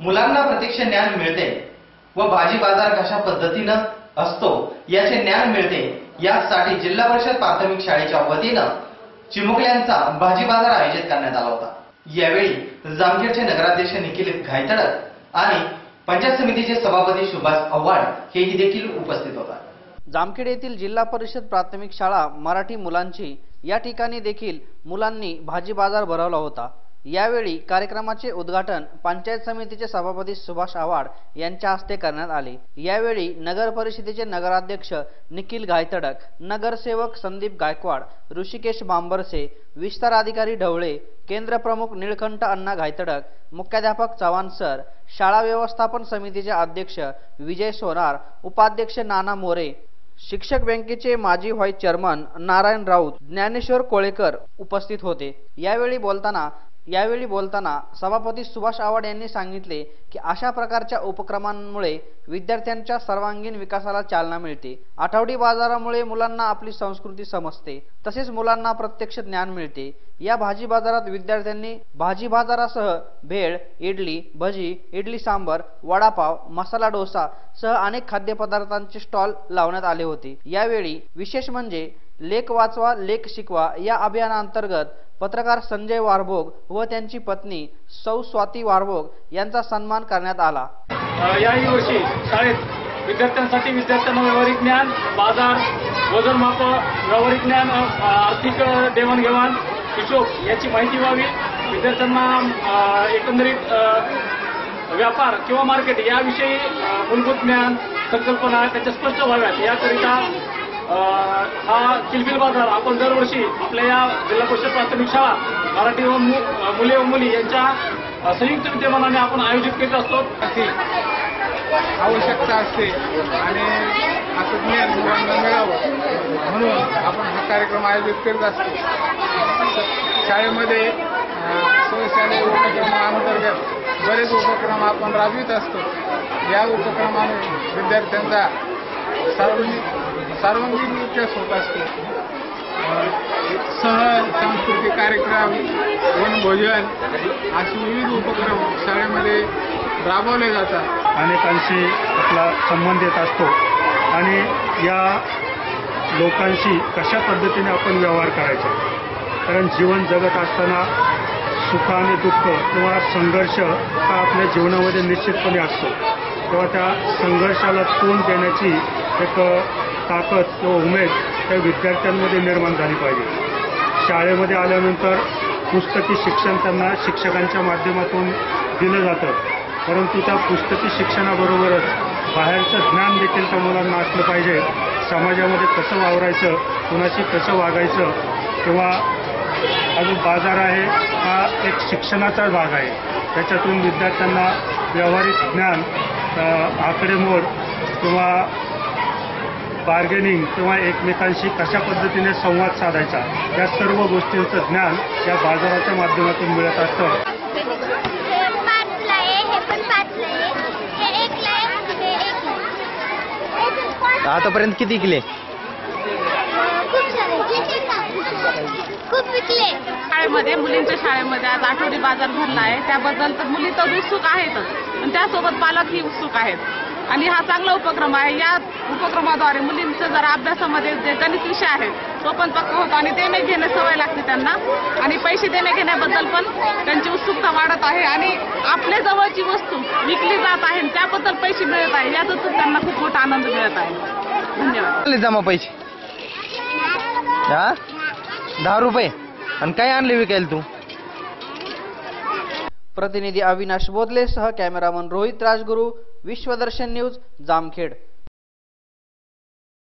मुलांना प्रत्यक्ष ज्ञान मिळते व भाजी बाजार कशा पद्धतीनं असतो याचे ज्ञान मिळते यासाठी जिल्हा परिषद प्राथमिक शाळेच्या वतीनं चिमुकल्यांचा भाजी बाजार आयोजित करण्यात आला होता. यावेळी जामखेडचे नगराध्यक्ष निखिल घायतडक आणि पंचायत समितीचे सभापती सुभाष आव्हाड हेही देखील उपस्थित होता. जामखेड येथील जिल्हा परिषद प्राथमिक शाळा मराठी मुलांची या ठिकाणी देखील मुलांनी भाजी बाजार भरवला होता. यावेळी कार्यक्रमाचे उद्घाटन पंचायत समितीचे सभापती सुभाष आव्हाड यांच्या हस्ते करण्यात आले. यावेळी नगर परिषदेचे नगराध्यक्ष निखिल गायतडक नगरसेवक संदीप गायकवाड ऋषिकेश बांबरसे विस्तार अधिकारी ढवळे केंद्र प्रमुख निळकंठ अण्णा गायतडक मुख्याध्यापक चव्हाण सर शाळा व्यवस्थापन समितीचे अध्यक्ष विजय सोनार उपाध्यक्ष नाना मोरे शिक्षक बँकेचे माजी व्हाईस चेअरमन नारायण राऊत ज्ञानेश्वर कोळेकर उपस्थित होते. यावेळी बोलताना यावेळी बोलताना सभापती सुभाष आवाड यांनी सांगितले की अशा प्रकारच्या उपक्रमांमुळे विद्यार्थ्यांच्या सर्वांगीण विकासाला चालना मिळते. आठवडी बाजारामुळे मुलांना आपली संस्कृती समजते. तसेच मुलांना प्रत्यक्ष ज्ञान मिळते. या भाजी बाजारात विद्यार्थ्यांनी भाजी बाजारासह भेळ इडली भजी इडली सांबर वडापाव मसाला डोसा सह अनेक खाद्यपदार्थांचे स्टॉल लावण्यात आले होते. यावेळी विशेष म्हणजे लेख वाचवा लेख शिकवा या अभियानाअंतर्गत पत्रकार संजय वारभोग व त्यांची पत्नी सौ स्वाती वारभोग यांचा सन्मान करण्यात आला. याही वर्षी शाळेत विद्यार्थ्यांसाठी विद्यार्थ्यांना व्यावहारिक ज्ञान बाजार वजन माप व्यावहारिक ज्ञान आर्थिक देवाणघेवाण हिशोब याची माहिती व्हावी. विद्यार्थ्यांना एकंदरीत व्यापार किंवा मार्केट याविषयी मूलभूत ज्ञान संकल्पना त्याच्या स्पष्ट व्हाव्यात. याकरिता हा किलबिल बाजार आपण दरवर्षी आपल्या या जिल्हा परिषद प्राथमिक शाळा मराठी व मु- मुले व मुली यांच्या संयुक्त विद्यमानाने आपण आयोजित करीत असतो. अशी आवश्यकता असते आणि असं ज्ञान मुलांना मिळावं म्हणून आपण हा कार्यक्रम आयोजित करीत असतो. शाळेमध्ये स्वशालेय उपक्रमाअंतर्गत बरेच उपक्रम आपण राबवित असतो. या उपक्रमाने विद्यार्थ्यांचा सार्वजनिक सर्वांगीण नृत्य होत असते सहल सांस्कृतिक कार्यक्रम वनभोजन असे विविध उपक्रम शाळेमध्ये राबवले जातात. अनेकांशी आपला संबंध येत असतो आणि या लोकांशी कशा पद्धतीने आपण व्यवहार करायचा? कारण जीवन जगत असताना सुख आणि दुःख किंवा संघर्ष हा आपल्या जीवनामध्ये निश्चितपणे असतो. तेव्हा त्या संघर्षाला तोंड देण्याची एक ताकद किंवा उमेद त्या विद्यार्थ्यांमध्ये निर्माण झाली पाहिजे. शाळेमध्ये आल्यानंतर पुस्तकी शिक्षण त्यांना शिक्षकांच्या माध्यमातून दिलं जातं. परंतु त्या पुस्तकी शिक्षणाबरोबरच बाहेरचं ज्ञान देखील त्या मुलांना असलं पाहिजे. समाजामध्ये कसं वावरायचं कुणाशी कसं वागायचं किंवा अजून बाजार आहे हा एक शिक्षणाचा भाग आहे. त्याच्यातून विद्यार्थ्यांना व्यावहारिक ज्ञान आकडेमोड किंवा बार्गेनिंग किंवा एकमेकांशी कशा पद्धतीने संवाद साधायचा या सर्व गोष्टींचं ज्ञान या बाजाराच्या माध्यमातून मिळत असतं. आतापर्यंत किती किले? खूप विकले शाळेमध्ये मुलींच्या शाळेमध्ये आज आठवडी बाजार भरला आहे. त्याबद्दल तर मुली तर उत्सुक आहेतच पण त्यासोबत पालकही उत्सुक आहेत. आणि हा चांगला उपक्रम आहे. या उपक्रमाद्वारे मुलींचं जरा अभ्यासामध्ये जे गणित विषय आहे तो पण पक्का होतो आणि देणे घेणे सवय लागते त्यांना. आणि पैसे देणे घेण्याबद्दल पण त्यांची उत्सुकता वाढत आहे आणि आपल्या जवळची वस्तू विकली जात आहे आणि त्याबद्दल पैसे मिळत आहे याचा तर त्यांना खूप मोठा आनंद मिळत आहे. धन्यवाद. जमा पैसे. हा? दहा रुपये. आणि काय आणले विकायला तू? प्रतिनिधी अविनाश बोदले सह कॅमेरामन रोहित राजगुरू विश्वदर्शन न्यूज जामखेड.